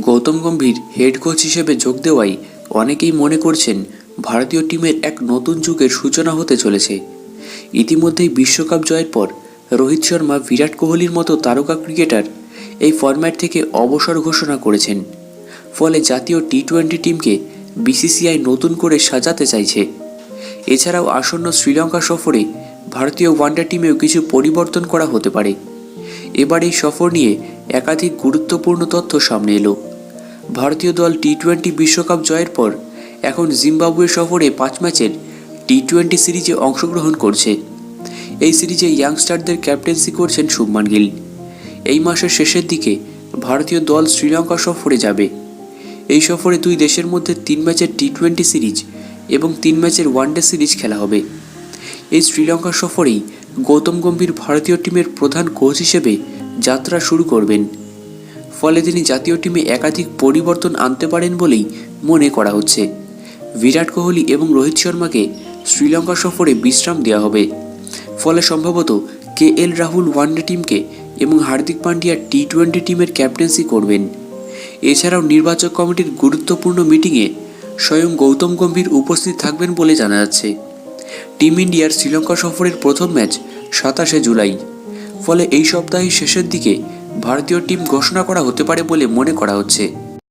Gautam Gambhir head coach হিসেবে যোগ দেওয়ায় অনেকেই মনে করছেন ভারতীয় টিমের এক নতুন যুগের সূচনা হতে চলেছে। ইতিমধ্যেই বিশ্বকাপ জয়ের পর রোহিত শর্মা বিরাট কোহলির মতো তারকা ক্রিকেটার এই ফরম্যাট থেকে অবসর ঘোষণা করেছেন। ফলে জাতীয় টি টোয়েন্টি টিমকে বিসিসিআই নতুন করে সাজাতে চাইছে। এছাড়াও আসন্ন শ্রীলঙ্কা সফরে ভারতীয় ওয়ানডে টিমেও কিছু পরিবর্তন করা হতে পারে। এবার এই সফর নিয়ে একাধিক গুরুত্বপূর্ণ তথ্য সামনে এলো। ভারতীয় দল টি টোয়েন্টি বিশ্বকাপ জয়ের পর এখন জিম্বাবুয়ে সফরে পাঁচ ম্যাচের টি টোয়েন্টি সিরিজে অংশগ্রহণ করছে। এই সিরিজে ইয়াংস্টারদের ক্যাপ্টেন্সি করছেন শুভমান গিল। এই মাসের শেষের দিকে ভারতীয় দল শ্রীলঙ্কা সফরে যাবে। এই সফরে দুই দেশের মধ্যে তিন ম্যাচের টি টোয়েন্টি সিরিজ এবং তিন ম্যাচের ওয়ানডে সিরিজ খেলা হবে। এই শ্রীলঙ্কা সফরেই গৌতম গম্ভীর ভারতীয় টিমের প্রধান কোচ হিসেবে যাত্রা শুরু করবেন। ফলে তিনি জাতীয় টিমে একাধিক পরিবর্তন আনতে পারেন বলেই মনে করা হচ্ছে। বিরাট কোহলি এবং রোহিত শর্মাকে শ্রীলঙ্কা সফরে বিশ্রাম দেওয়া হবে। ফলে সম্ভবত কে এল রাহুল ওয়ানডে টিমকে এবং হার্দিক পান্ডিয়া টি টোয়েন্টি টিমের ক্যাপ্টেন্সি করবেন। এছাড়াও নির্বাচক কমিটির গুরুত্বপূর্ণ মিটিংয়ে স্বয়ং গৌতম গম্ভীর উপস্থিত থাকবেন বলে জানা যাচ্ছে। টিম ইন্ডিয়ার শ্রীলঙ্কা সফরের প্রথম ম্যাচ সাতাশে জুলাই। ফলে এই সপ্তাহের শেষের দিকে ভারতীয় টিম ঘোষণা করা হতে পারে বলে মনে করা হচ্ছে।